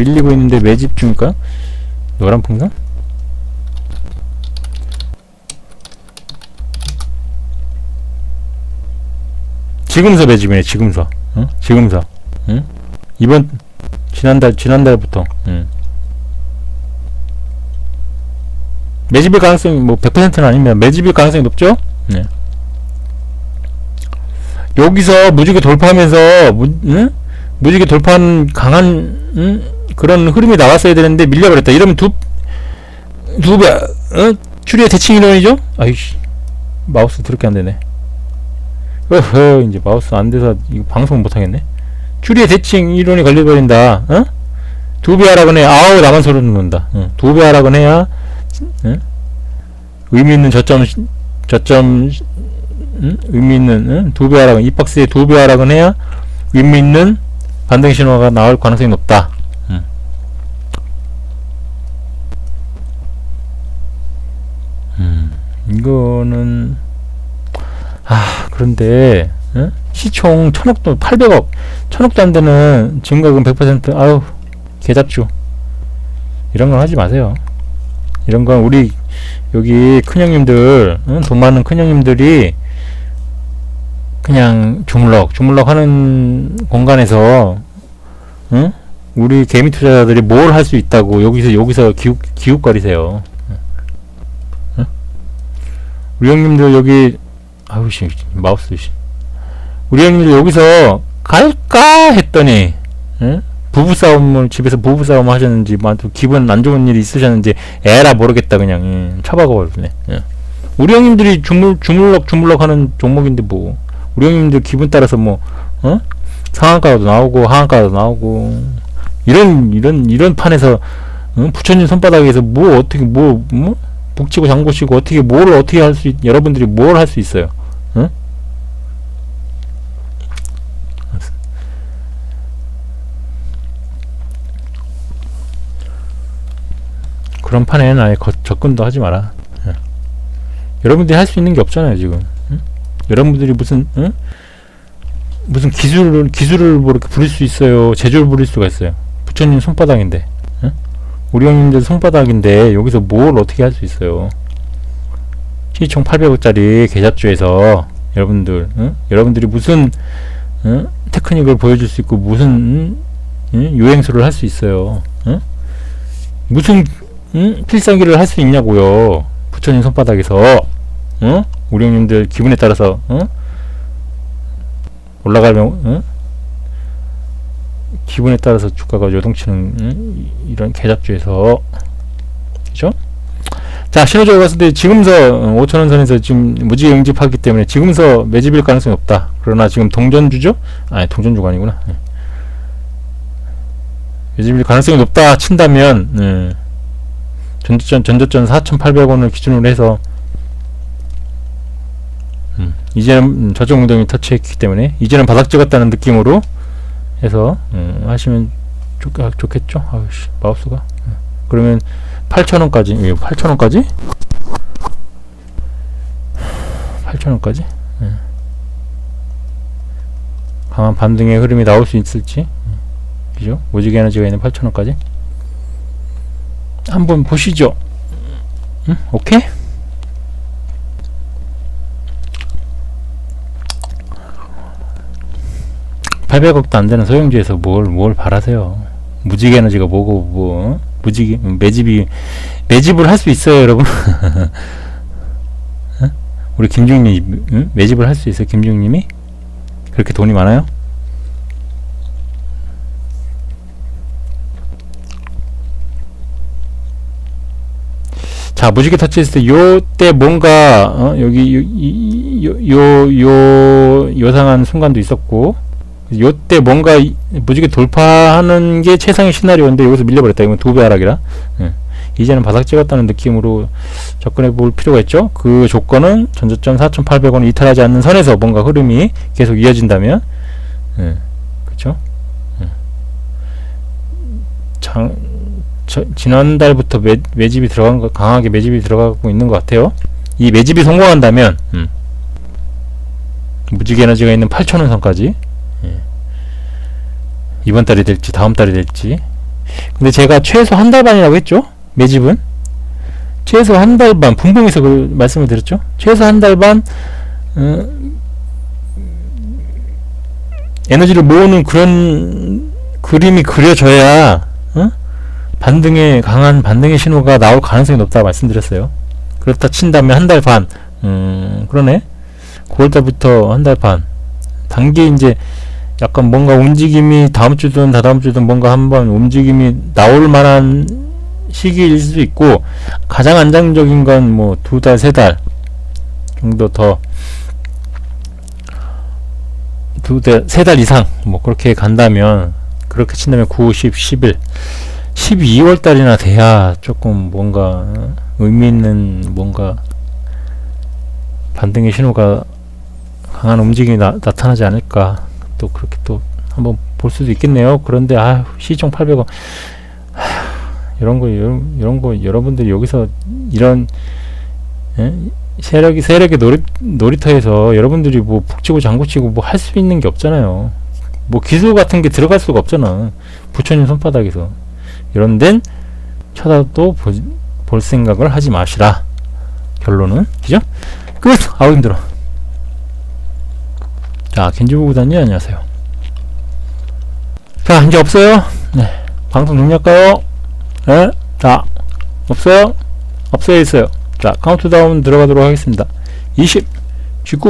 밀리고 있는데 매집 중일까요? 노란 풍선? 지금서 매집이네 지금서 응? 지금서 응? 이번 지난달 지난달부터 응. 매집일 가능성이 뭐 100%는 아닙니다 매집일 가능성이 높죠? 네. 여기서 무지개 돌파하면서 무, 응? 무지개 돌파한 강한 응? 그런 흐름이 나왔어야 되는데 밀려버렸다. 이러면 두 두 배 어? 추리의 대칭 이론이죠? 아이씨 마우스 더럽게 안 되네. 어허 이제 마우스 안 돼서 이거 방송 못 하겠네. 추리의 대칭 이론이 걸려버린다. 어? 두배 하라고 해. 아우 나만 소리 듣는다. 어. 두배 하라고 해야 어? 의미 있는 저점 시- 저점 응? 의미 있는 응? 두배 하락은 이 박스에 두 배 하락은 해야 의미 있는 반등 신호가 나올 가능성이 높다. 응. 음, 이거는 아 그런데 응? 시총 천억도 800억 천억도 안 되는 증가금 100% 아유 개잡주 이런 건 하지 마세요. 이런 건 우리 여기 큰형님들 응? 돈 많은 큰형님들이 그냥 주물럭 주물럭 하는 공간에서 응? 우리 개미 투자자들이 뭘 할 수 있다고 여기서 여기서 기웃 기웃거리세요. 응? 우리 형님들 여기 아우 씨 마우스 씨. 우리 형님들 여기서 갈까 했더니 응? 부부 싸움을 집에서 부부 싸움 하셨는지 뭐또 기분 안 좋은 일이 있으셨는지 에라 모르겠다 그냥 예, 쳐박아 버리네. 예. 우리 형님들이 주물 주물럭 주물럭 하는 종목인데 뭐 우리 형님들 기분 따라서 뭐 어? 상한가도 나오고 하한가도 나오고 이런 이런 이런 판에서 어? 부처님 손바닥에서 뭐 어떻게 뭐 뭐? 북치고 장구치고 어떻게 뭘 어떻게 할수있 여러분들이 뭘 할 수 있어요? 어? 그런 판에는 아예 거, 접근도 하지 마라. 예. 여러분들이 할 수 있는 게 없잖아요 지금. 응? 여러분들이 무슨 응? 무슨 기술을 기술을 뭐 이렇게 부릴 수 있어요. 제조를 부릴 수가 있어요. 부처님 손바닥인데, 응? 우리 형님들 손바닥인데 여기서 뭘 어떻게 할 수 있어요? 시총 800억짜리 계좌주에서 여러분들, 응? 여러분들이 무슨 응? 테크닉을 보여줄 수 있고 무슨 응? 유행수를 할 수 있어요? 응? 무슨 응? 필살기를 할 수 있냐고요. 부처님 손바닥에서, 응? 우리 형님들 기분에 따라서, 응? 올라가면, 응? 기분에 따라서 주가가 요동치는, 응? 이- 이런 계잡주에서, 그죠? 자, 신호조가 봤을 때 지금서 5천원 선에서 지금 무지개 응집하기 때문에 지금서 매집일 가능성이 없다. 그러나 지금 동전주죠? 아니, 동전주가 아니구나. 예. 매집일 가능성이 높다 친다면, 예. 전저점 전저점 4,800원을 기준으로 해서 음, 이제는 음, 저점 웅덩이 터치했기 때문에 이제는 바닥 찍었다는 느낌으로 해서 음, 하시면 좋, 아, 좋겠죠. 아우씨 마우스가 음. 그러면 8,000원까지 예, 8,000원까지 8,000원까지 예. 강한 반등의 흐름이 나올 수 있을지 음, 그죠? 무지개 에너지가 있는 8,000원까지 한번 보시죠. 응? 오케이? (800억도) 안 되는 소형주에서 뭘 뭘 바라세요 무지개 에너지가 뭐고 뭐 어? 무지개 음, 매집이 매집을 할 수 있어요 여러분 어? 우리 김중님 응? 매집을 할 수 있어요 김중님이 그렇게 돈이 많아요 자 무지개 터치했을 때 요 때 뭔가 어, 여기 요 요 요 요, 요상한 순간도 있었고 요때 뭔가 이- 무지개 돌파하는 게 최상의 시나리오인데 여기서 밀려버렸다 이건 두 배 하락이라 예. 이제는 바닥 찍었다는 느낌으로 접근해 볼 필요가 있죠 그 조건은 전저점 4,800원 이탈하지 않는 선에서 뭔가 흐름이 계속 이어진다면 예. 그쵸 예. 장, 저, 지난달부터 매, 매집이 들어간 거, 강하게 매집이 들어가고 있는 것 같아요. 이 매집이 성공한다면, 음, 무지개 에너지가 있는 8,000원 선까지, 예. 이번 달이 될지, 다음 달이 될지, 근데 제가 최소 한 달 반이라고 했죠? 매집은 최소 한 달 반 분봉에서 그 말씀을 드렸죠? 최소 한 달반 어, 에너지를 모으는 그런 그림이 그려져야 어? 반등의 강한 반등의 신호가 나올 가능성이 높다 말씀드렸어요. 그렇다 친다면 한 달 반, 음 그러네. 9월달부터 한 달 반. 단기 이제 약간 뭔가 움직임이 다음 주든 다다음 주든 뭔가 한번 움직임이 나올 만한 시기일 수도 있고 가장 안정적인 건 뭐 두 달, 세 달 정도 더 두 달, 세 달 이상 뭐 그렇게 간다면 그렇게 친다면 9, 10, 11 12월 달이나 돼야 조금 뭔가 어, 의미 있는 뭔가 반등의 신호가 강한 움직임이 나, 나타나지 않을까 또 그렇게 또 한번 볼 수도 있겠네요. 그런데 아 시총 800원 이런 거 이런, 이런 거 여러분들이 여기서 이런 예? 세력이 세력의 놀이, 놀이터에서 여러분들이 뭐 북치고 장구치고 뭐 할 수 있는 게 없잖아요. 뭐 기술 같은 게 들어갈 수가 없잖아. 부처님 손바닥에서 이런 데는 쳐다도 보, 볼 생각을 하지 마시라. 결론은 그죠? 끝. 아우 힘들어. 자, 겐지부 구단님 안녕하세요. 자, 이제 없어요. 네. 방송 종료할까요? 네. 자, 없어요? 없어요 있어요. 자, 카운트다운 들어가도록 하겠습니다. 20, 19,